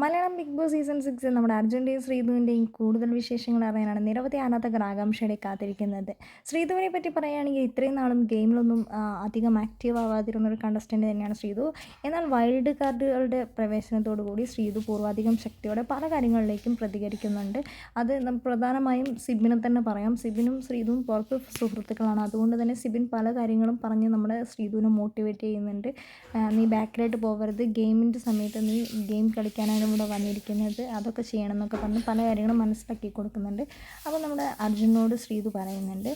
Malayalam Big Boss season six നമ്മുടെ അർജുന്റെയും ശ്രീധുവിന്റെയും കൂടുതൽ വിശേഷങ്ങൾ അറിയാനാണ് നിരവധി ആരാധകർ ആകാംക്ഷയുടെ കാത്തിരിക്കുന്നത്. ശ്രീധുവിനെ പറ്റി പറയുകയാണെങ്കിൽ ഇത്രയും നാളും ഗെയിമിലൊന്നും അധികം ആക്റ്റീവ് ആവാതിരുന്ന ഒരു കണ്ടസ്റ്റന്റ് തന്നെയാണ് ശ്രീധു. എന്നാൽ വൈൽഡ് കാർഡുകളുടെ പ്രവേശനത്തോടു കൂടി ശ്രീധു പൂർവാധികം ശക്തിയോടെ പല കാര്യങ്ങളിലേക്കും പ്രതികരിക്കുന്നുണ്ട്. അത് പ്രധാനമായും സിബിനെ തന്നെ പറയാം. സിബിനും ശ്രീധുവും പുറത്ത് സുഹൃത്തുക്കളാണ്. അതുകൊണ്ട് തന്നെ സിബിൻ പല കാര്യങ്ങളും പറഞ്ഞ് നമ്മുടെ ശ്രീധുവിനെ മോട്ടിവേറ്റ് ചെയ്യുന്നുണ്ട്. നീ ബാക്കിലായിട്ട് പോകരുത്. ഗെയിമിന്റെ സമയത്ത് നീ ഗെയിം കളിക്കാനാണ് ഇവിടെ വന്നിരിക്കുന്നത് അതൊക്കെ ചെയ്യണം എന്നൊക്കെ പറഞ്ഞ് പല കാര്യങ്ങളും മനസ്സിലാക്കി കൊടുക്കുന്നുണ്ട്. അപ്പോൾ നമ്മുടെ അർജുനോട് ശ്രീതു പറയുന്നുണ്ട്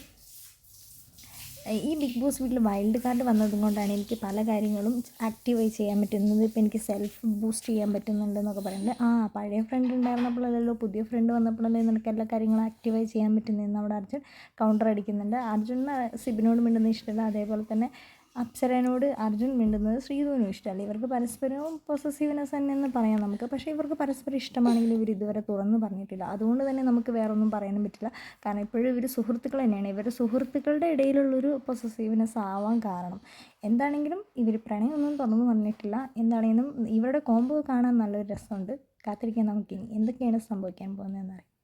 ഈ ബിഗ് ബോസ് വീട്ടിൽ വൈൽഡ് കാർഡ് വന്നതുകൊണ്ടാണ് എനിക്ക് പല കാര്യങ്ങളും ആക്റ്റീവായി ചെയ്യാൻ പറ്റുന്നത്. ഇപ്പോൾ എനിക്ക് സെൽഫ് ബൂസ്റ്റ് ചെയ്യാൻ പറ്റുന്നുണ്ട് എന്നൊക്കെ പറയുന്നത് ആ പഴയ ഫ്രണ്ട് ഉണ്ടായിരുന്നപ്പോഴല്ലോ പുതിയ ഫ്രണ്ട് വന്നപ്പോഴല്ലേ നിനക്ക് എല്ലാ കാര്യങ്ങളും ആക്റ്റീവായി ചെയ്യാൻ പറ്റുന്നതെന്ന്? അവിടെ അർജുൻ കൗണ്ടർ അടിക്കുന്നുണ്ട്. അർജുന് സിബിനോട് മിണ്ടുന്ന ഇഷ്ടമല്ല. അതേപോലെ തന്നെ അപ്സരനോട് അർജുൻ മിണ്ടുന്നത് ശ്രീധുവിനും ഇഷ്ടമല്ല. ഇവർക്ക് പരസ്പരവും പൊസസീവ്നെസ് തന്നെ എന്ന് പറയാം നമുക്ക്. പക്ഷേ ഇവർക്ക് പരസ്പരം ഇഷ്ടമാണെങ്കിൽ ഇവർ ഇതുവരെ തുറന്ന് പറഞ്ഞിട്ടില്ല. അതുകൊണ്ട് തന്നെ നമുക്ക് വേറൊന്നും പറയാനും പറ്റില്ല. കാരണം ഇപ്പോഴും ഇവർ സുഹൃത്തുക്കൾ തന്നെയാണ്. ഇവർ സുഹൃത്തുക്കളുടെ ഇടയിലുള്ളൊരു പൊസസീവ്നെസ് ആവാൻ കാരണം. എന്താണെങ്കിലും ഇവർ പ്രണയമൊന്നും തുറന്നു പറഞ്ഞിട്ടില്ല. എന്താണെങ്കിലും ഇവരുടെ കോംബോ കാണാൻ നല്ലൊരു രസമുണ്ട്. കാത്തിരിക്കാൻ നമുക്കിനി എന്തൊക്കെയാണ് സംഭവിക്കാൻ പോകുന്നതെന്ന് അറിയാം.